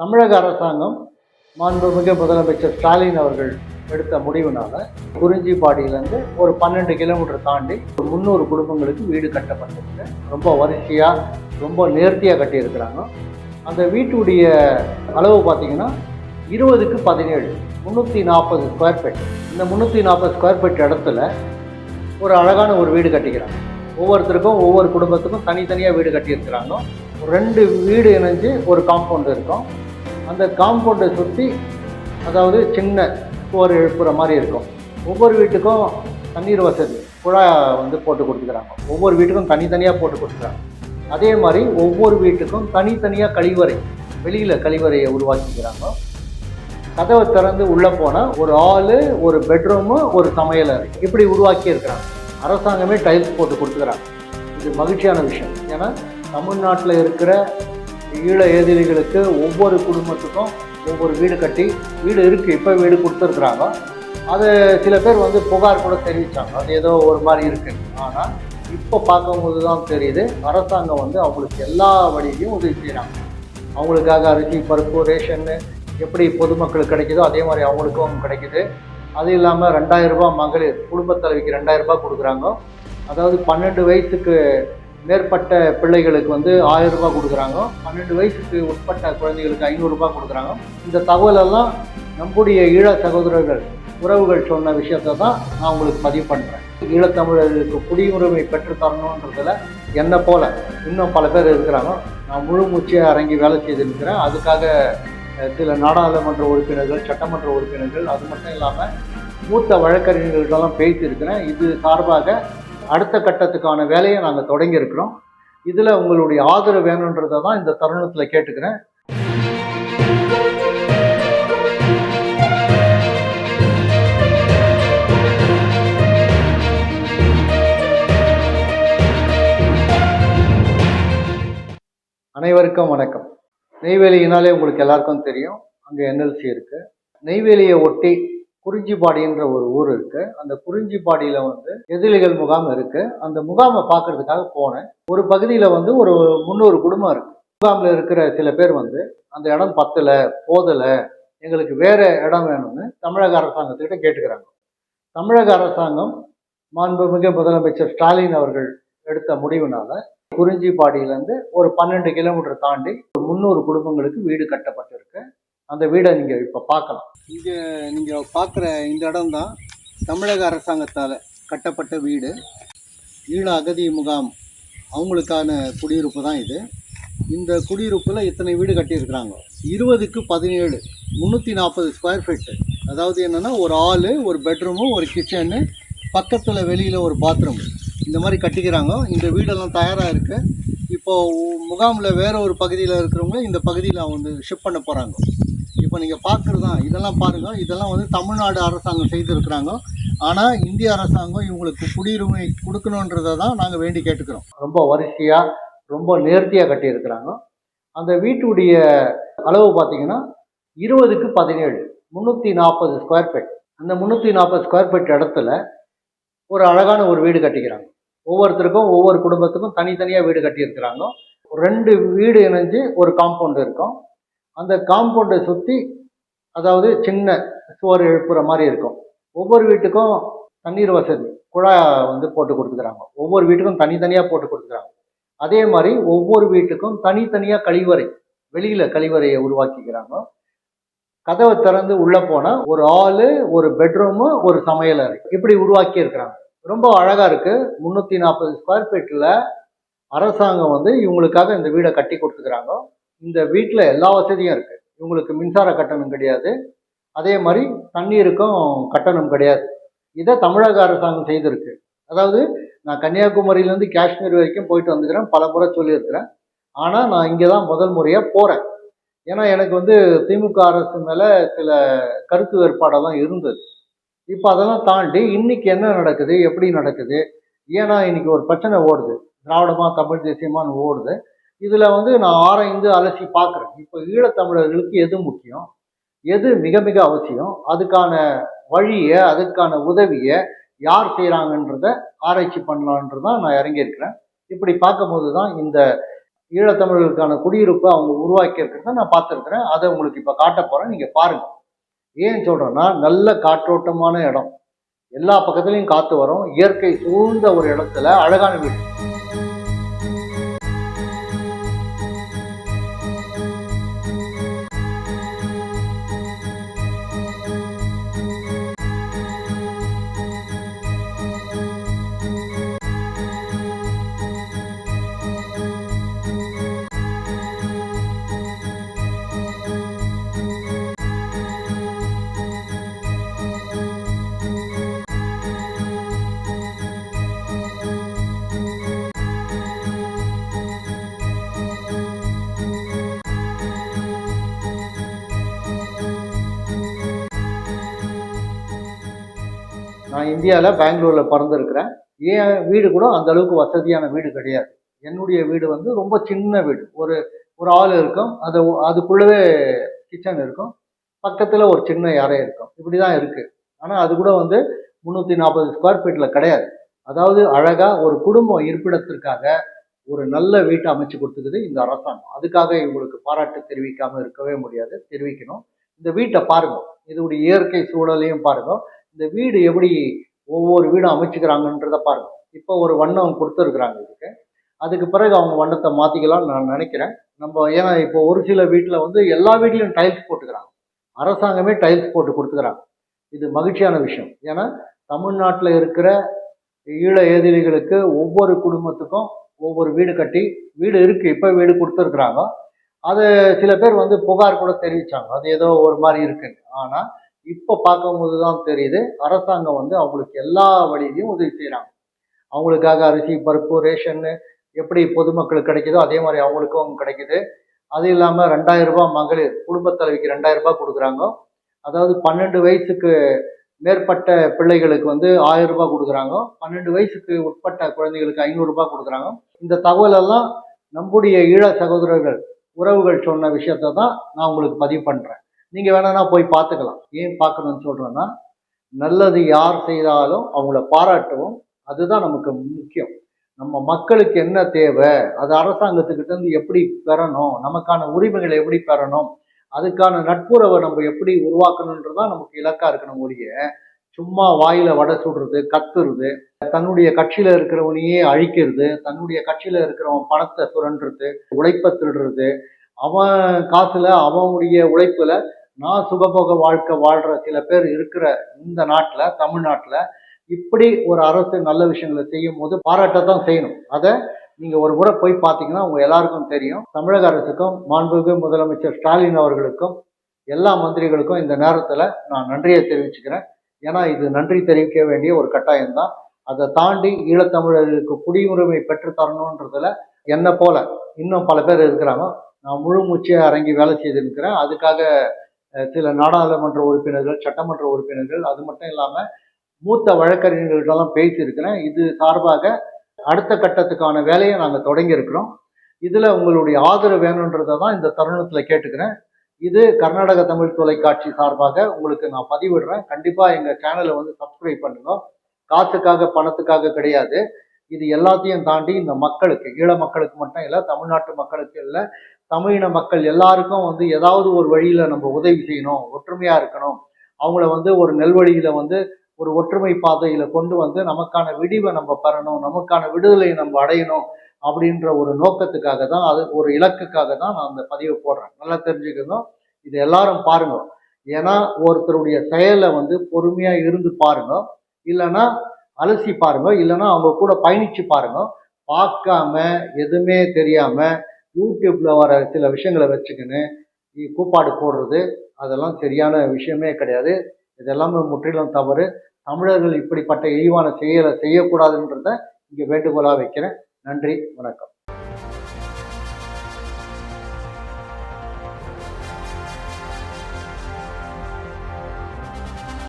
தமிழக அரசாங்கம் மாண்புமிகு முதலமைச்சர் ஸ்டாலின் அவர்கள் எடுத்த முடிவுனால குறிஞ்சிப்பாடியிலேருந்து ஒரு பன்னெண்டு கிலோமீட்டர் தாண்டி ஒரு முந்நூறு குடும்பங்களுக்கு வீடு கட்டப்பட்டிருக்கு. ரொம்ப வரிசையாக ரொம்ப நேர்த்தியாக கட்டியிருக்கிறாங்க. அந்த வீட்டுடைய அளவு பார்த்தீங்கன்னா இருபதுக்கு பதினேழு முந்நூற்றி நாற்பது ஸ்கொயர் ஃபீட் இந்த முந்நூற்றி நாற்பது ஸ்கொயர் ஃபீட் இடத்துல ஒரு அழகான ஒரு வீடு கட்டிக்கிறாங்க. ஒவ்வொருத்தருக்கும் ஒவ்வொரு குடும்பத்துக்கும் தனித்தனியாக வீடு கட்டியிருக்கிறாங்க. ரெண்டு வீடு இணைஞ்சு ஒரு காம்பவுண்ட் இருக்கும். அந்த காம்பவுண்டை சுற்றி அதாவது சின்ன சுவர் எழுப்புற மாதிரி இருக்கும். ஒவ்வொரு வீட்டுக்கும் தண்ணீர் வசதி குழாய் வந்து போட்டு கொடுத்துக்கிறாங்க. ஒவ்வொரு வீட்டுக்கும் தனித்தனியாக போட்டு கொடுத்துக்கிறாங்க. அதே மாதிரி ஒவ்வொரு வீட்டுக்கும் தனித்தனியாக கழிவறை வெளியில் கழிவறையை உருவாக்கிக்கிறாங்க. கதவை திறந்து உள்ளே போனால் ஒரு ஹாலு ஒரு பெட்ரூமு ஒரு சமையலறை இப்படி உருவாக்கி இருக்கிறாங்க. அரசாங்கமே டைல்ஸ் போட்டு கொடுத்துக்கிறாங்க. இது மகிழ்ச்சியான விஷயம். ஏன்னா தமிழ்நாட்டில் இருக்கிற ஈழ ஏதிரிகளுக்கு ஒவ்வொரு குடும்பத்துக்கும் ஒவ்வொரு வீடு கட்டி வீடு இருக்குது இப்போ வீடு கொடுத்துருக்குறாங்க. அது சில பேர் வந்து புகார் கூட தெரிவித்தாங்க அது ஏதோ ஒரு மாதிரி இருக்குன்னு ஆனால் இப்போ பார்க்கும்போது தான் தெரியுது அரசாங்கம் வந்து அவங்களுக்கு எல்லா வழியிலையும் உதவி செய்கிறாங்க அவங்களுக்காக அரிசி பருப்பு ரேஷன்னு எப்படி பொதுமக்களுக்கு கிடைக்குதோ அதே மாதிரி அவங்களுக்கும் கிடைக்குது. அது இல்லாமல் ரெண்டாயிரம் மகளிர் குடும்பத் தலைவிக்கு ரெண்டாயிரரூபா கொடுக்குறாங்க. அதாவது பன்னெண்டு வயசுக்கு மேற்பட்ட பிள்ளைகளுக்கு வந்து ஆயிரம் ரூபாய் கொடுக்குறாங்க. பன்னெண்டு வயசுக்கு உட்பட்ட குழந்தைகளுக்கு ஐநூறுரூபா கொடுக்குறாங்க. இந்த தகவலெல்லாம் நம்முடைய ஈழ சகோதரர்கள் உறவுகள் சொன்ன விஷயத்தை தான் நான் உங்களுக்கு பதிவு பண்ணுறேன் ஈழத்தமிழர்களுக்கு குடியுரிமை பெற்றுத்தரணுன்றதில் என்னை போல இன்னும் பல பேர் இருக்கிறாங்க. நான் முழு மூச்சியாக இறங்கி வேலை செய்திருக்கிறேன். அதுக்காக சில நாடாளுமன்ற உறுப்பினர்கள் சட்டமன்ற உறுப்பினர்கள் அது மட்டும் இல்லாமல் மூத்த வழக்கறிஞர்களெல்லாம் பேசியிருக்கிறேன். இது சார்பாக அடுத்த கட்டத்துக்கான வேலையை நாங்கள் தொடங்கி இருக்கிறோம் இதில் உங்களுடைய ஆதரவு வேணுன்றதை தான் இந்த தருணத்தில் கேட்டுக்கிறேன். அனைவருக்கும் வணக்கம். நெய்வேலியினாலே உங்களுக்கு எல்லாருக்கும் தெரியும். அங்கே என்எல்சி இருக்குது நெய்வேலியை ஒட்டி குறிஞ்சிப்பாடின்ற ஒரு ஊர் இருக்கு. அந்த குறிஞ்சிப்பாடியில வந்து எதிரிகள் முகாம் இருக்கு. அந்த முகாமை பார்க்கறதுக்காக போனேன். ஒரு பகுதியில வந்து ஒரு முந்நூறு குடும்பம் இருக்கு. முகாமில் இருக்கிற சில பேர் வந்து அந்த இடம் பத்தல போதல எங்களுக்கு வேற இடம் வேணும்னு தமிழக அரசாங்கத்துக்கிட்ட கேட்டுக்கிறாங்க. தமிழக அரசாங்கம் மாண்புமிகு முதலமைச்சர் ஸ்டாலின் அவர்கள் எடுத்த முடிவுனால குறிஞ்சிப்பாடியிலேருந்து ஒரு பன்னெண்டு கிலோமீட்டர் தாண்டி ஒரு முந்நூறு குடும்பங்களுக்கு வீடு கட்டப்பட்டு அந்த வீடை நீங்கள் இப்போ பார்க்கலாம். இங்கே நீங்கள் பார்க்குற இந்த இடம் தான் தமிழக அரசாங்கத்தால் கட்டப்பட்ட வீடு. ஈழ அகதி முகாம் அவங்களுக்கான குடியிருப்பு தான் இது. இந்த குடியிருப்பில் இத்தனை வீடு கட்டியிருக்கிறாங்க. இருபதுக்கு பதினேழு முந்நூற்றி நாற்பது ஸ்கொயர் ஃபீட்டு அதாவது என்னென்னா ஒரு ஹாலு ஒரு பெட்ரூமு ஒரு கிச்சனு பக்கத்தில் வெளியில் ஒரு பாத்ரூம் இந்த மாதிரி கட்டிக்கிறாங்க. இந்த வீடெல்லாம் தயாராக இருக்குது இப்போது முகாமில் வேறு ஒரு பகுதியில் இருக்கிறவங்க இந்த பகுதியில் வந்து ஷிஃப்ட் பண்ண போகிறாங்க இப்போ நீங்கள் பார்க்குறது தான் இதெல்லாம் பாருங்கள் இதெல்லாம் வந்து தமிழ்நாடு அரசாங்கம் செய்திருக்கிறாங்க. ஆனால் இந்திய அரசாங்கம் இவங்களுக்கு குடியுரிமை கொடுக்கணுன்றதை தான் நாங்கள் வேண்டி கேட்டுக்கிறோம். ரொம்ப வரிசையாக ரொம்ப நேர்த்தியாக கட்டியிருக்கிறாங்க. அந்த வீட்டுடைய அளவு பார்த்தீங்கன்னா இருபதுக்கு பதினேழு முந்நூற்றி நாற்பது ஸ்கொயர் ஃபீட் அந்த முந்நூற்றி நாற்பது ஸ்கொயர் ஃபீட் இடத்துல ஒரு அழகான ஒரு வீடு கட்டிக்கிறாங்க. ஒவ்வொருத்தருக்கும் ஒவ்வொரு குடும்பத்துக்கும் தனித்தனியாக வீடு கட்டியிருக்கிறாங்க. ரெண்டு வீடு இணைஞ்சு ஒரு காம்பவுண்ட் இருக்கும். அந்த காம்பவுண்டை சுற்றி அதாவது சின்ன சுவர் எழுப்புற மாதிரி இருக்கும். ஒவ்வொரு வீட்டுக்கும் தண்ணீர் வசதி குழாய் வந்து போட்டு கொடுத்துக்கிறாங்க. ஒவ்வொரு வீட்டுக்கும் தனித்தனியாக போட்டு கொடுத்துக்கிறாங்க. அதே மாதிரி ஒவ்வொரு வீட்டுக்கும் தனித்தனியாக கழிவறை வெளியில் கழிவறையை உருவாக்கிக்கிறாங்க. கதவை திறந்து உள்ளே போனால் ஒரு ஹாலு ஒரு பெட்ரூமு ஒரு சமையல் அறை. இப்படி உருவாக்கி இருக்கிறாங்க ரொம்ப அழகாக இருக்குது முந்நூற்றி நாற்பது ஸ்கொயர் ஃபீட்டில் அரசாங்கம் வந்து இவங்களுக்காக இந்த வீடை கட்டி கொடுத்துக்கிறாங்க. இந்த வீட்டில் எல்லா வசதியும் இருக்குது இவங்களுக்கு மின்சார கட்டணம் கிடையாது. அதே மாதிரி தண்ணீருக்கும் கட்டணம் கிடையாது. இதை தமிழக அரசாங்கம் செய்திருக்கு. அதாவது நான் கன்னியாகுமரியிலேருந்து காஷ்மீர் வரைக்கும் போயிட்டு வந்துக்கிறேன். பல முறை சொல்லியிருக்கிறேன். ஆனால் நான் இங்கே தான் முதல் முறையாக போகிறேன் ஏன்னா எனக்கு வந்து திமுக அரசு மேலே சில கருத்து வேறுபாடெல்லாம் இருந்தது. இப்போ அதெல்லாம் தாண்டி இன்னைக்கு என்ன நடக்குது? எப்படி நடக்குது? ஏன்னா இன்னைக்கு ஒரு பிரச்சனை ஓடுது. திராவிடமாக தமிழ் தேசியமானு ஓடுது. இதில் வந்து நான் ஆராய்ந்து அலசி பார்க்குறேன். இப்போ ஈழத்தமிழர்களுக்கு எது முக்கியம்? எது மிக மிக அவசியம்? அதுக்கான வழியை அதுக்கான உதவியை யார் செய்கிறாங்கன்றத ஆராய்ச்சி பண்ணலான்றதான் நான் இறங்கியிருக்கிறேன். இப்படி பார்க்கும்போது தான் இந்த ஈழத்தமிழர்களுக்கான குடியிருப்பை அவங்க உருவாக்கியிருக்கிறத நான் பார்த்துருக்குறேன். அதை உங்களுக்கு இப்போ காட்ட போகிறேன் நீங்கள் பாருங்கள் ஏன் சொல்கிறேன்னா நல்ல காற்றோட்டமான இடம். எல்லா பக்கத்துலேயும் காற்று வரும். இயற்கை சூழ்ந்த ஒரு இடத்துல அழகான வீடு. இந்தியாவில் பெங்களூரில் பிறந்திருக்கிறேன். என் வீடு கூட அந்த அளவுக்கு வசதியான வீடு கிடையாது. என்னுடைய வீடு வந்து ரொம்ப சின்ன வீடு. ஒரு ஒரு ஆள் இருக்கும். அது அதுக்குள்ளவே கிச்சன் இருக்கும். பக்கத்தில் ஒரு சின்ன அறை இருக்கும். இப்படி தான் இருக்குது ஆனால் அது கூட வந்து முந்நூற்றி நாற்பது ஸ்கொயர் ஃபீட்டில் கிடையாது. அதாவது அழகாக ஒரு குடும்பம் இருப்பிடத்திற்காக ஒரு நல்ல வீட்டை அமைச்சு கொடுத்துக்குது இந்த அரசாங்கம். அதுக்காக இவங்களுக்கு பாராட்டு தெரிவிக்காமல் இருக்கவே முடியாது. தெரிவிக்கணும். இந்த வீட்டை பாருங்க. இதோடைய இயற்கை சூழலையும் பாருங்க. இந்த வீடு எப்படி ஒவ்வொரு வீடும் அமைச்சுக்கிறாங்கன்றதை பாருங்க. இப்போ ஒரு வண்ணம் கொடுத்துருக்குறாங்க இதுக்கு. அதுக்கு பிறகு அவங்க வண்ணத்தை மாற்றிக்கலாம்னு நான் நினைக்கிறேன். நம்ம ஏன்னா இப்போ ஒரு சில வீட்டில் வந்து எல்லா வீட்லையும் டைல்ஸ் போட்டுக்கிறாங்க. அரசாங்கமே டைல்ஸ் போட்டு கொடுத்துக்கிறாங்க. இது மகிழ்ச்சியான விஷயம். ஏன்னா தமிழ்நாட்டில் இருக்கிற ஈழ எதிரிகளுக்கு ஒவ்வொரு குடும்பத்துக்கும் ஒவ்வொரு வீடு கட்டி வீடு இருக்குது இப்போ வீடு கொடுத்துருக்குறாங்க. அது சில பேர் வந்து புகார் கூட தெரிவித்தாங்க அது ஏதோ ஒரு மாதிரி இருக்குன்னு. ஆனால் இப்போ பார்க்கும்போது தான் தெரியுது அரசாங்கம் வந்து அவங்களுக்கு எல்லா வழியிலையும் உதவி செய்கிறாங்க அவங்களுக்காக அரிசி பருப்பு ரேஷன்னு எப்படி பொதுமக்களுக்கு கிடைக்குதோ அதே மாதிரி அவங்களுக்கும் கிடைக்குது. அது இல்லாமல் ரெண்டாயிரம் ரூபாய் மகளிர் குடும்பத் தலைவிக்கு ரெண்டாயிரம் ரூபாய் கொடுக்குறாங்க. அதாவது பன்னெண்டு வயசுக்கு மேற்பட்ட பிள்ளைகளுக்கு வந்து ஆயிரம் ரூபாய் கொடுக்குறாங்க. பன்னெண்டு வயசுக்கு உட்பட்ட குழந்தைகளுக்கு ஐநூறுரூபா கொடுக்குறாங்க. இந்த தகவலெல்லாம் நம்முடைய ஈழ சகோதரர்கள் உறவுகள் சொன்ன விஷயத்தை தான் நான் உங்களுக்கு பதிவு பண்ணுறேன் நீங்கள் வேணா போய் பார்த்துக்கலாம். ஏன் பார்க்கணும்னு சொல்கிறேன்னா நல்லது யார் செய்தாலும் அவங்கள பாராட்டவும் அதுதான் நமக்கு முக்கியம். நம்ம மக்களுக்கு என்ன தேவை அது அரசாங்கத்துக்கிட்ட இருந்து எப்படி பெறணும் நமக்கான உரிமைகளை எப்படி பெறணும் அதுக்கான நட்புறவை நம்ம எப்படி உருவாக்கணுன்றதான் நமக்கு இலக்கா இருக்கணும் ஒழிய சும்மா வாயில வடை சுடுறது கத்துறது தன்னுடைய கட்சியில இருக்கிறவனையே அழிக்கிறது தன்னுடைய கட்சியில இருக்கிறவன் பணத்தை சுரண்டுறது உழைப்ப திருடுறது அவன் காசுல அவனுடைய உழைப்புல நான் சுகபோக வாழ்க்கை வாழ்ற சில பேர் இருக்கிற இந்த நாட்டில் தமிழ்நாட்டில் இப்படி ஒரு அரசு நல்ல விஷயங்களை செய்யும் போது பாராட்ட தான் செய்யணும். அதை நீங்கள் ஒரு முறை போய் பார்த்தீங்கன்னா உங்கள் எல்லாருக்கும் தெரியும். தமிழக அரசுக்கும் மாண்புமிகு முதலமைச்சர் ஸ்டாலின் அவர்களுக்கும் எல்லா மந்திரிகளுக்கும் இந்த நேரத்தில் நான் நன்றியை தெரிவிச்சுக்கிறேன். ஏன்னா இது நன்றி தெரிவிக்க வேண்டிய ஒரு கட்டாயம் தான் அதை தாண்டி ஈழத்தமிழர்களுக்கு குடியுரிமை பெற்று தரணுன்றதுல என்னை போல இன்னும் பல பேர் இருக்கிறாங்க. நான் முழு மூச்சியாக இறங்கி வேலை செய்திருக்கிறேன். அதுக்காக சில நாடாளுமன்ற உறுப்பினர்கள் சட்டமன்ற உறுப்பினர்கள் அது மட்டும் இல்லாமல் மூத்த வழக்கறிஞர்களெல்லாம் பேசியிருக்கிறேன். இது சார்பாக அடுத்த கட்டத்துக்கான வேலையை நாங்கள் தொடங்கியிருக்கிறோம். இதில் உங்களுடைய ஆதரவு வேணுன்றதை தான் இந்த தருணத்தில் கேட்டுக்கிறேன். இது கர்நாடக தமிழ் தொலைக்காட்சி சார்பாக உங்களுக்கு நான் பதிவிடுறேன். கண்டிப்பாக எங்கள் சேனலை வந்து சப்ஸ்கிரைப் பண்ணுங்க. காசுக்காக பணத்துக்காக கிடையாது. இது எல்லாத்தையும் தாண்டி இந்த மக்களுக்கு ஈழ மக்களுக்கு மட்டும் இல்லை தமிழ்நாட்டு மக்களுக்கு இல்லை தமிழின மக்கள் எல்லாருக்கும் வந்து ஏதாவது ஒரு வழியில் நம்ம உதவி செய்யணும் ஒற்றுமையாக இருக்கணும். அவங்கள வந்து ஒரு நெல்வழியில் வந்து ஒரு ஒற்றுமை பாதையில் கொண்டு வந்து நமக்கான விடிவை நம்ம பெறணும் நமக்கான விடுதலையை நம்ம அடையணும் அப்படின்ற ஒரு நோக்கத்துக்காக தான் அது ஒரு இலக்குக்காக தான் நான் அந்த பதிவை போடுறேன். நல்லா தெரிஞ்சுக்கணும். இது எல்லாரும் பாருங்க. ஏன்னா ஒருத்தருடைய செயலை வந்து பொறுமையாக இருந்து பாருங்க. இல்லைன்னா அலசி பாருங்க. இல்லைன்னா அவங்க கூட பயணிச்சு பாருங்க. பார்க்காம எதுவுமே தெரியாமல் யூடியூப்பில் வர சில விஷயங்களை வச்சுக்கின்னு கூப்பாடு போடுறது அதெல்லாம் சரியான விஷயமே கிடையாது. இதெல்லாமே முற்றிலும் தவறு. தமிழர்கள் இப்படிப்பட்ட இழிவான செயலை செய்யக்கூடாதுன்றத இங்கே வேண்டுகோளாக வைக்கிறேன். நன்றி வணக்கம்.